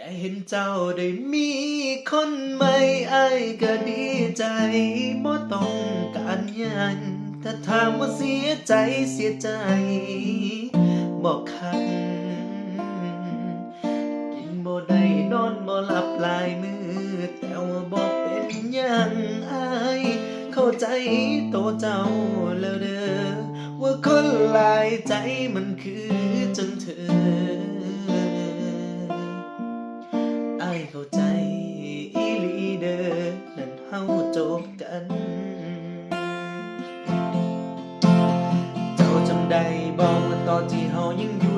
ค่เห็นเจ้าได้มีคนใหม่ไอ้ายก็ดีใจบ่ต้องการยังถ้าถามว่าเสียใจเสียใจบอกคักกินบ่ได้นอนบ่หลับหลายมือ แต่ว่าบ่เป็นยังอายเข้าใจโตวเจ้าแล้วเด้อว่าคนหลายใจมันคือจังเธอ เข้าใจ อีลีเดอร์นั่นเฮาจบกัน เจ้าจำได้บอกมื่อตอนที่เฮายังอยู่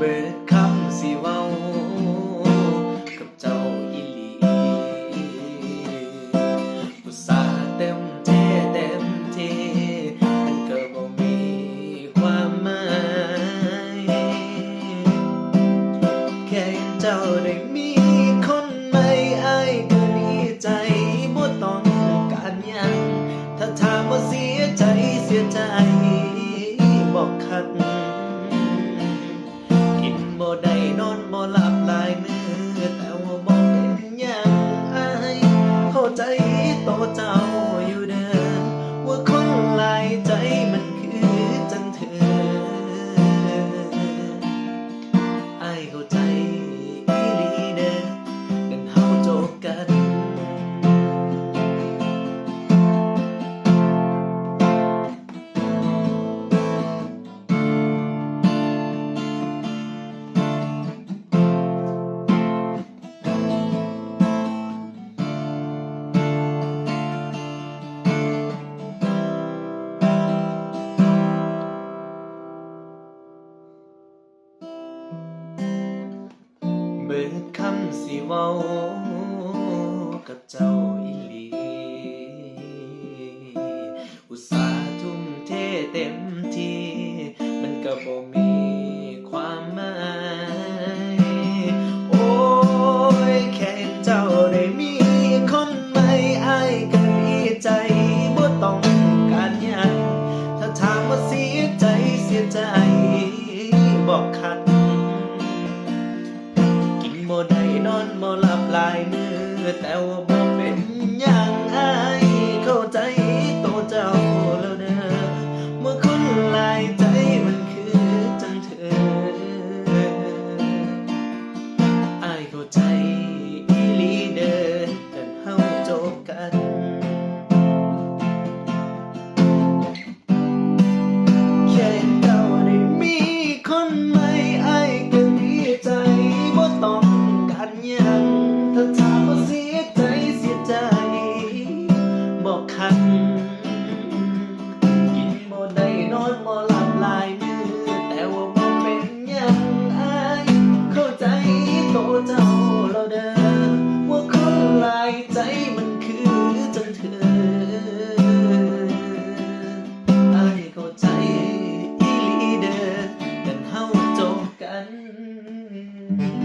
เบิดคำสิเว้ากับเจ้าอีหลีอุตส่าห์เต็มเทเต็มทีมันก็บ่มีความหมายแค่เจ้าได้มีคนใหม่อ้ายก็ดีใจบ่ต้องการหยังถ้าถามว่าเสียใจเสียใจบอกคัก บิดคำสิเว้ากับเจ้าอีหลี อุตส่าห์ทุ่มเทเต็มที่ มันก็บ่มีความหมาย โอ้ย แค่เจ้าได้มีคนใหม่อายก็ดีใจบ่ต้องการหยังถ้าถามว่าเสียใจเสียใจบอกคัดกิน ได้นอนบ่หลับหลายมือแต่ว่าบ่ Mm-hmm.